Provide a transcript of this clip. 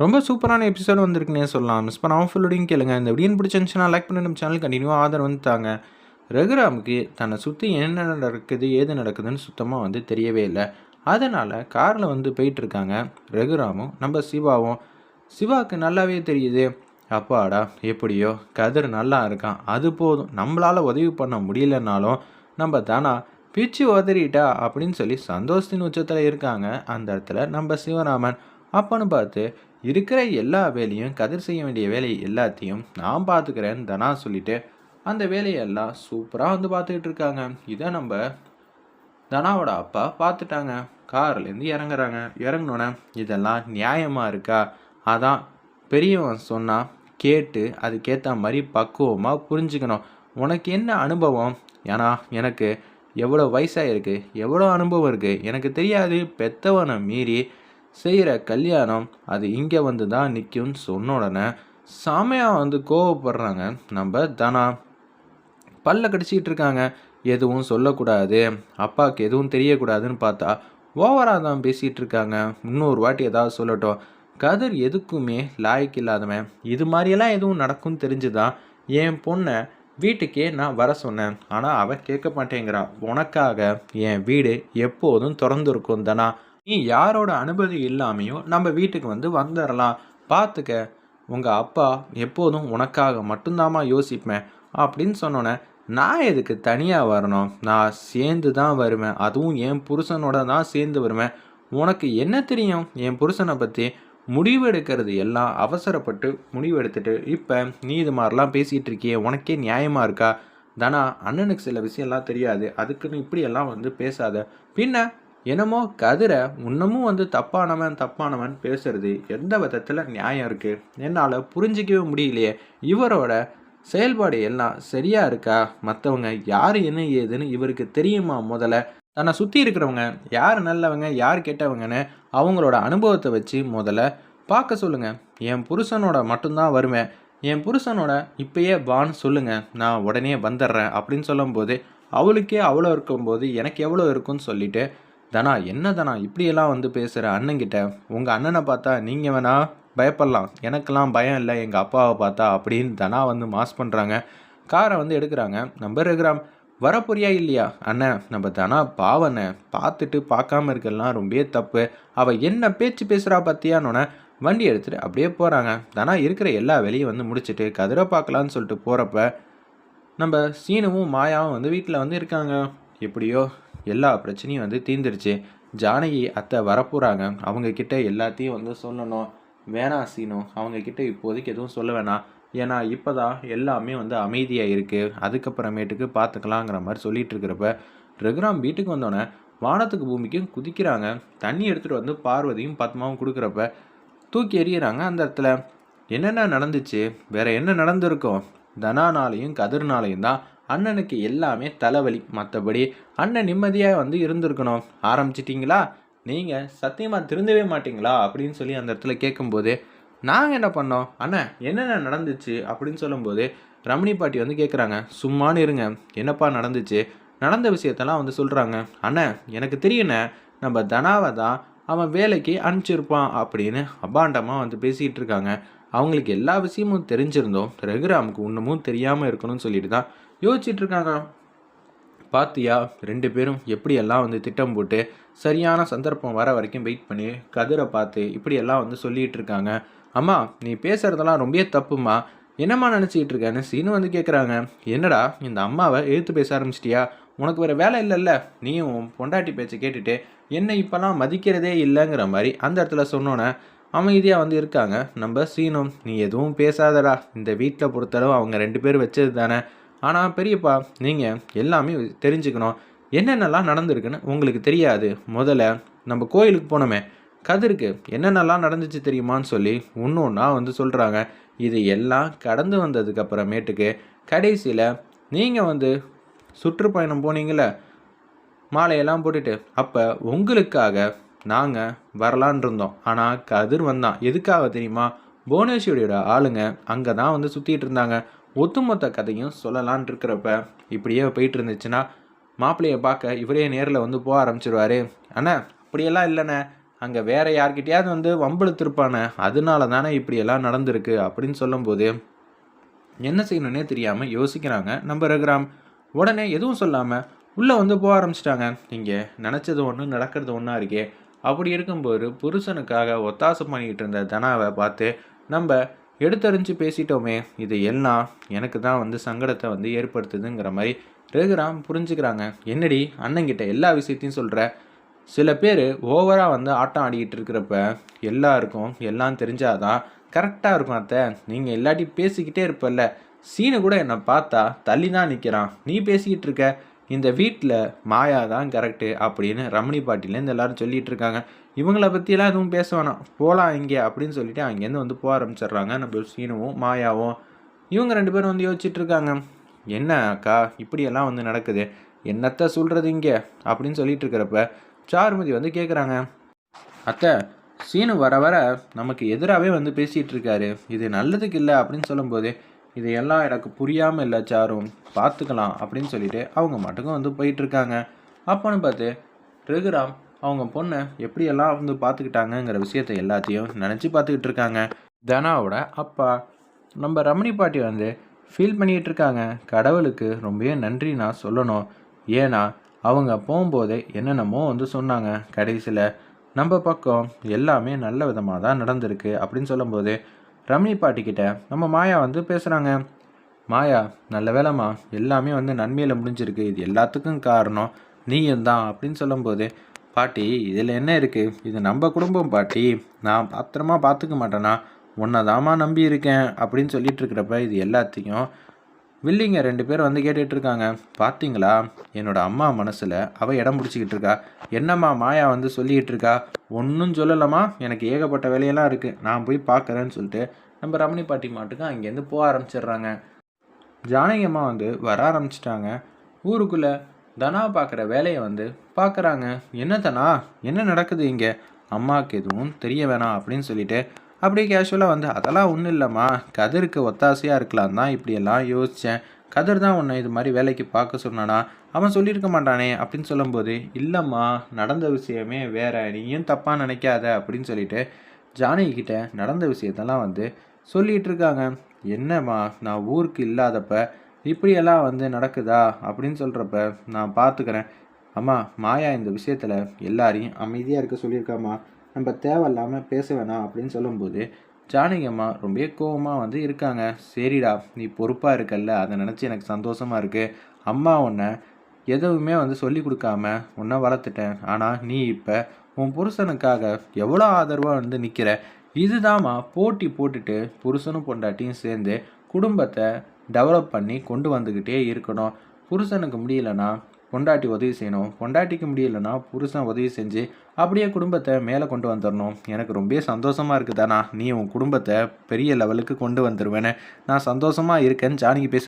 ரொம்ப சூப்பரான எபிசோடு வந்திருக்குன்னே சொல்லலாம். மிஸ் பண்ணாமல் ஃபுல்லோடையும் கேளுங்க. இந்த வீடியோ பிடிச்சிருந்துச்சுன்னா லைக் பண்ணி நம்ம சேனல் கண்டினியூவாக ஆதரவு வந்து தாங்க. ரகுராமுக்கு தன்னை சுற்றி என்ன நடக்குது ஏது நடக்குதுன்னு சுத்தமாக வந்து தெரியவே இல்லை. அதனால் காரில் வந்து போயிட்டுருக்காங்க ரகுராமும் நம்ம சிவாவும். சிவாவுக்கு நல்லாவே தெரியுது. அப்பாடா எப்படியோ கதிர் நல்லா இருக்கான். அது போதும். நம்மளால் உதவி பண்ண முடியலனாலும் நம்ம தானா பிச்சு உதறிட்டா அப்படின்னு சொல்லி சந்தோஷத்தின் உச்சத்தில் இருக்காங்க. அந்த இடத்துல நம்ம சிவராமன். அப்பன்னு பார்த்து இருக்கிற எல்லா வேலையும் கதிர் செய்ய வேண்டிய வேலை எல்லாத்தையும் நான் பார்த்துக்கிறேன்னு தனா சொல்லிட்டு அந்த வேலையெல்லாம் சூப்பராக வந்து பார்த்துக்கிட்டு இருக்காங்க. இதை நம்ம தனாவோட அப்பா பார்த்துட்டாங்க. கார்லேருந்து இறங்குறாங்க. இறங்கினோன்னே இதெல்லாம் நியாயமாக இருக்கா? அதான் பெரியவன் சொன்னால் கேட்டு அதுக்கேற்ற மாதிரி பக்குவமாக புரிஞ்சுக்கணும். உனக்கு என்ன அனுபவம்? ஏன்னா எனக்கு எவ்வளோ வயசாக இருக்குது எவ்வளோ அனுபவம் இருக்குது எனக்கு தெரியாது. பெத்தவனை மீறி செய்கிற கல்யாணம் அது இங்கே வந்து தான் நிற்கும்னு சொன்ன உடனே செமையாக வந்து கோவப்படுறாங்க. நம்ம தனா? பல்ல கடிச்சிக்கிட்டு இருக்காங்க. எதுவும் சொல்லக்கூடாது. அப்பாவுக்கு எதுவும் தெரியக்கூடாதுன்னு பார்த்தா ஓவராக தான் பேசிகிட்டு இருக்காங்க. இன்னொரு வாட்டி ஏதாவது சொல்லட்டும். கதிர் எதுக்குமே லாய்க்கு இல்லாதவன். இது மாதிரியெல்லாம் எதுவும் நடக்கும்னு தெரிஞ்சுதான் என் பொண்ணை வீட்டுக்கே நான் வர சொன்னேன். ஆனால் அவன் கேட்க மாட்டேங்கிறா உனக்காக என் வீடு எப்போதும் திறந்துருக்கும் தானா? நீ யாரோட அனுமதி இல்லாமையும் நம்ம வீட்டுக்கு வந்து வந்துடலாம் பார்த்துக்க உங்கள் அப்பா எப்போதும் உனக்காக மட்டும்தாம்மா யோசிப்பேன் அப்படின்னு சொன்னோன்னே நான் எதுக்கு தனியாக வரணும்? நான் சேர்ந்து தான் வருவேன். அதுவும் என் புருஷனோட தான் சேர்ந்து வருவேன். உனக்கு என்ன தெரியும்? என் புருஷனை பற்றி முடிவு எடுக்கிறது எல்லாம் அவசரப்பட்டு முடிவு எடுத்துட்டு இப்போ நீ இது மாதிரிலாம் பேசிகிட்டு இருக்கியே உனக்கே நியாயமாக இருக்கா? தானா அண்ணனுக்கு சில விஷயம்லாம் தெரியாது. அதுக்குன்னு இப்படியெல்லாம் வந்து பேசாத. பின்ன என்னமோ கதிரை இன்னமும் வந்து தப்பானவன் தப்பானவன் பேசுறது எந்த விதத்தில் நியாயம் இருக்குது என்னால் புரிஞ்சிக்கவே முடியலையே. இவரோட செயல்பாடு எல்லாம் சரியா இருக்கா? மற்றவங்க யார் என்ன ஏதுன்னு இவருக்கு தெரியுமா முதல்ல? தன்னை சுற்றி இருக்கிறவங்க யார் நல்லவங்க யார் கெட்டவங்கன்னு அவங்களோட அனுபவத்தை வச்சு முதல்ல பார்க்க சொல்லுங்க. என் புருஷனோட மட்டும்தான் வருவேன் என் புருஷனோட இப்பயே வான்னு சொல்லுங்க. நான் உடனே வந்துடுறேன் அப்படின்னு சொல்லும்போது அவளுக்கே அவ்வளோ இருக்கும்போது எனக்கு எவ்வளோ இருக்குன்னு சொல்லிட்டு தனா என்ன தனா இப்படியெல்லாம் வந்து பேசுகிற அண்ணங்கிட்ட உங்கள் அண்ணனை பார்த்தா நீங்கள் வேணா பயப்படலாம். எனக்கெல்லாம் பயம் இல்லை எங்கள் அப்பாவை பார்த்தா அப்படின்னு தனா வந்து மாஸ் பண்ணுறாங்க காரை வந்து எடுக்கிறாங்க. நம்ம இருக்கிறாம் வரப்போறியா இல்லையா? அண்ணன் நம்ம தனா பாவனை பார்த்துட்டு பார்க்காம இருக்கலாம் ரொம்பவே தப்பு. அவள் என்ன பேச்சு பேசுகிறா பார்த்தியானோன்னே வண்டி எடுத்துகிட்டு அப்படியே போகிறாங்க தனா இருக்கிற எல்லா வேலையும் வந்து முடிச்சுட்டு கதிரை பார்க்கலான்னு சொல்லிட்டு போகிறப்ப நம்ம சீனுவும் மாயாவும் வந்து வீட்டில் வந்து இருக்காங்க. எப்படியோ எல்லா பிரச்சனையும் வந்து தீர்ந்துருச்சு. ஜானகி அத்தை வரப்போகிறாங்க அவங்கக்கிட்ட எல்லாத்தையும் வந்து சொல்லணும். வேணாம் சீனும் அவங்கக்கிட்ட இப்போதைக்கு எதுவும் சொல்ல வேணாம். ஏன்னா இப்போ தான் எல்லாமே வந்து அமைதியாக இருக்குது அதுக்கப்புறமேட்டுக்கு பார்த்துக்கலாங்கிற மாதிரி சொல்லிட்டு இருக்கிறப்ப ரகுராம் வீட்டுக்கு வந்தோடனே வானத்துக்கு பூமிக்கும் குதிக்கிறாங்க. தண்ணி எடுத்துகிட்டு வந்து பார்வதியும் பத்மாவும் கொடுக்குறப்ப தூக்கி எறிகிறாங்க அந்த இடத்துல. என்னென்ன நடந்துச்சு? வேறு என்ன நடந்திருக்கும்? தனானாலையும் கதிர்னாலையும் தான் அண்ணனுக்கு எல்லாமே தலைவலி. மற்றபடி அண்ணன் நிம்மதியாக வந்து இருந்திருக்கணும். ஆரம்பிச்சிட்டிங்களா? நீங்கள் சத்தியமாக திருந்தவே மாட்டிங்களா? அப்படின்னு சொல்லி அந்த இடத்துல கேட்கும்போது நாங்கள் என்ன பண்ணோம்? அண்ணன் என்னென்ன நடந்துச்சு? அப்படின்னு சொல்லும்போது ரமணி பாட்டி வந்து கேட்குறாங்க சும்மானு இருங்க. என்னப்பா நடந்துச்சு? நடந்த விஷயத்தெல்லாம் வந்து சொல்கிறாங்க அண்ணன் எனக்கு தெரியுண்ணே நம்ம தனாவை தான் அவன் வேலைக்கு அனுப்பிச்சிருப்பான். அப்படின்னு அபாண்டமாக வந்து பேசிகிட்டு இருக்காங்க. அவங்களுக்கு எல்லா விஷயமும் தெரிஞ்சிருந்தோம். ரகுராமுக்கு இன்னமும் தெரியாமல் இருக்கணும்னு சொல்லிட்டு தான் யோசிச்சுட்டு இருக்காங்க பாத்தியா ரெண்டு பேரும் எப்படியெல்லாம் வந்து திட்டம் போட்டு சரியான சந்தர்ப்பம் வர வரைக்கும் வெயிட் பண்ணி கதிரை பார்த்து இப்படியெல்லாம் வந்து சொல்லிகிட்டு இருக்காங்க அம்மா நீ பேசுகிறதெல்லாம் ரொம்பவே தப்புமா என்னம்மா நினச்சிக்கிட்டு இருக்கேன்னு சீனு வந்து கேட்குறாங்க என்னடா இந்த அம்மாவை எழுத்து பேச ஆரம்பிச்சிட்டியா? உனக்கு வேறு வேலை இல்லைல்ல. நீயும் பொண்டாட்டி பேச்சை கேட்டுட்டு என்ன இப்போல்லாம் மதிக்கிறதே இல்லைங்கிற மாதிரி அந்த இடத்துல சொன்னோன்னே அமைதியாக வந்து இருக்காங்க. நம்ம சீனும் நீ எதுவும் பேசாதடா. இந்த வீட்டில் பொறுத்தளவு அவங்க ரெண்டு பேர் வச்சது தானே ஆனால் பெரியப்பா நீங்கள் எல்லாமே தெரிஞ்சுக்கணும். என்னென்னலாம் நடந்திருக்குன்னு உங்களுக்கு தெரியாது. முதல்ல நம்ம கோயிலுக்கு போனோமே. கதிருக்கு என்னென்னலாம் நடந்துச்சு தெரியுமான்னு சொல்லி ஒன்று ஒன்றா வந்து சொல்கிறாங்க இது எல்லாம் கடந்து வந்ததுக்கப்புறமேட்டுக்கு கடைசியில் நீங்கள் வந்து சுற்றுப்பயணம் போனீங்களே மாலையெல்லாம் போட்டுட்டு. அப்போ உங்களுக்காக நாங்கள் வரலான் இருந்தோம். ஆனால் கதிர் வந்தான். எதுக்காக தெரியுமா? புவனேஸ்வரியோட ஆளுங்க அங்கே தான் வந்து சுற்றிட்டு இருந்தாங்க. ஒட்டுமொத்த கதையும் சொல்லலான் இருக்கிறப்ப இப்படியே போயிட்டு இருந்துச்சுன்னா மாப்பிள்ளையை பார்க்க இவரே நேரில் வந்து போக ஆரம்பிச்சிருவாரு. அண்ணா அப்படியெல்லாம் இல்லைண்ணே. அங்கே வேற யார்கிட்டயாவது வந்து வம்பெழுத்திருப்பானே. அதனால தானே இப்படியெல்லாம் நடந்திருக்கு அப்படின்னு சொல்லும்போது என்ன செய்யணுன்னே தெரியாமல் யோசிக்கிறாங்க நம்ம ரகுராம். உடனே எதுவும் சொல்லாமல் உள்ளே வந்து போக ஆரம்பிச்சிட்டாங்க. இங்கே நினச்சது ஒன்று நடக்கிறது ஒன்றா இருக்கே. அப்படி இருக்கும்போது புருஷனுக்காக ஒத்தாசம் பண்ணிக்கிட்டு இருந்த தனாவை பார்த்து நம்ம எடுத்தறிஞ்சு பேசிட்டோமே இது எல்லாம் எனக்கு தான் வந்து சங்கடத்தை வந்து ஏற்படுத்துதுங்கிற மாதிரி ரகுராம் புரிஞ்சுக்கிறாங்க. என்னடி அண்ணங்கிட்ட எல்லா விஷயத்தையும் சொல்கிற சில பேர் ஓவராக வந்து ஆட்டம் ஆடிக்கிட்டு இருக்கிறப்ப எல்லாருக்கும் எல்லாம் தெரிஞ்சாதான் கரெக்டாக இருக்கும் அத்தை. நீங்கள் எல்லாட்டி பேசிக்கிட்டே இருப்பல்ல. சீனு கூட என்னை பார்த்தா தள்ளி தான் நிற்கிறான் நீ பேசிக்கிட்டு இருக்க இந்த வீட்டில் மாயா தான் கரெக்டு அப்படின்னு ரமணி பாட்டிலேருந்து எல்லாரும் சொல்லிகிட்டு இருக்காங்க. இவங்களை பற்றியெல்லாம் எதுவும் பேச வேணாம். போகலாம் இங்கே அப்படின்னு சொல்லிட்டு அங்கேருந்து வந்து போக ஆரம்பிச்சிடுறாங்க. நம்ம சீனுவும் மாயாவும். இவங்க ரெண்டு பேரும் வந்து யோசிச்சுட்டு இருக்காங்க. என்ன அக்கா இப்படியெல்லாம் வந்து நடக்குது. என்னத்த சொல்கிறது இங்கே? அப்படின்னு சொல்லிட்டு இருக்கிறப்ப சாருமதி வந்து கேட்குறாங்க அத்தை சீனு வர வர நமக்கு எதிராகவே வந்து பேசிகிட்டு இருக்காரு. இது நல்லதுக்கு இல்லை அப்படின்னு சொல்லும்போது இதையெல்லாம் எனக்கு புரியாமல் இல்லை சாரும் பார்த்துக்கலாம் அப்படின்னு சொல்லிட்டு அவங்க மட்டுக்கும் வந்து போயிட்டுருக்காங்க அப்போன்னு பார்த்து ரகுராம் அவங்க பொண்ணை எப்படியெல்லாம் வந்து பார்த்துக்கிட்டாங்கங்கிற விஷயத்த எல்லாத்தையும் நினச்சி பார்த்துக்கிட்டு இருக்காங்க தனாவோட அப்பா நம்ம ரமணி பாட்டி வந்து ஃபீல் பண்ணிகிட்டு இருக்காங்க கடவுளுக்கு ரொம்பவே நன்றி நான் சொல்லணும். ஏன்னா அவங்க போகும்போதே என்னென்னமோ வந்து சொன்னாங்க. கடைசியில் நம்ம பக்கம் எல்லாமே நல்ல விதமாக தான் நடந்திருக்கு அப்படின்னு சொல்லும்போது ரமணி பாட்டிக்கிட்ட நம்ம மாயா வந்து பேசுகிறாங்க மாயா நல்ல வேலைம்மா எல்லாமே வந்து நன்மையில் முடிஞ்சிருக்கு. இது எல்லாத்துக்கும் காரணம் நீயும் தான் அப்படின்னு சொல்லும்போது பாட்டி இதில் என்ன இருக்குது இது நம்ம குடும்பம் பாட்டி. நான் பத்திரமா பார்த்துக்க மாட்டேனா? உன்னை தாமா நம்பி இருக்கேன் அப்படின்னு சொல்லிட்டு இருக்கிறப்ப இது எல்லாத்தையும் வில்லிங்க ரெண்டு பேர் வந்து கேட்டுட்ருக்காங்க பார்த்தீங்களா என்னோட அம்மா மனசில் அவள் இடம் பிடிச்சிக்கிட்டு இருக்கா. என்னம்மா மாயா வந்து சொல்லிக்கிட்டு இருக்கா? ஒன்றும் சொல்லலாமா எனக்கு ஏகப்பட்ட வேலையெல்லாம் இருக்குது நான் போய் பார்க்குறேன்னு சொல்லிட்டு நம்ம ரமணி பாட்டி மாட்டுக்கு அங்கேருந்து போக ஆரம்பிச்சிடுறாங்க. ஜானகி அம்மா வந்து வர ஆரம்பிச்சிட்டாங்க. ஊருக்குள்ளே தனா பார்க்குற வேலையை வந்து பார்க்குறாங்க. என்ன தனா? என்ன நடக்குது இங்கே? அம்மாவுக்கு எதுவும் தெரிய வேணாம் அப்படின்னு சொல்லிட்டு அப்படியே கேஷுவலாக வந்து அதெல்லாம் ஒன்றும் இல்லைம்மா. கதிருக்கு ஒத்தாசையாக இருக்கலாம் தான் இப்படியெல்லாம் யோசித்தேன் கதிர் தான் உன்னை இது மாதிரி வேலைக்கு பார்க்க சொன்னானா? அவன் சொல்லியிருக்க மாட்டானே அப்படின்னு சொல்லும்போது இல்லைம்மா. நடந்த விஷயமே வேற. நீயும் தப்பாக நினைக்காத அப்படின்னு சொல்லிட்டு ஜானகிக்கிட்ட நடந்த விஷயத்தெல்லாம் வந்து சொல்லிகிட்டு இருக்காங்க என்னம்மா? நான் ஊருக்கு இல்லாதப்ப இப்படியெல்லாம் வந்து நடக்குதா அப்படின்னு சொல்கிறப்ப நான் பார்த்துக்கிறேன் அம்மா மாயா இந்த விஷயத்தில் எல்லாரையும் அமைதியாக இருக்க சொல்லியிருக்காம்மா. நம்ம தேவையில்லாமல் பேச வேணாம் அப்படின்னு சொல்லும்போது ஜானகி அம்மா ரொம்ப கோவமாக வந்து இருக்காங்க. சரிடா நீ பொறுப்பாக இருக்கல்ல அதை நினச்சி எனக்கு சந்தோஷமாக இருக்குது அம்மா உன்னை எதுவுமே வந்து சொல்லி கொடுக்காம உன்னை வளர்த்துட்டேன். ஆனால் நீ இப்போ உன் புருஷனுக்காக எவ்வளோ ஆதரவாக வந்து நிற்கிற இதுதாம்மா போட்டி போட்டுட்டு புருஷனும் பொண்டாட்டியும் சேர்ந்து குடும்பத்தை டெவலப் பண்ணி கொண்டு வந்துக்கிட்டே இருக்கணும். புருஷனுக்கு முடியலன்னா பொண்டாட்டி உதவி செய்யணும். பொண்டாட்டிக்கு முடியலன்னா புருஷன் உதவி செஞ்சு அப்படியே குடும்பத்தை மேலே கொண்டு வந்துடணும். எனக்கு ரொம்ப சந்தோஷமாக இருக்குதானா? நீ உன் குடும்பத்தை பெரிய லெவலுக்கு கொண்டு வந்துடுவேன்னு நான் சந்தோஷமாக இருக்கேன்னு ஜானிக்கு பேச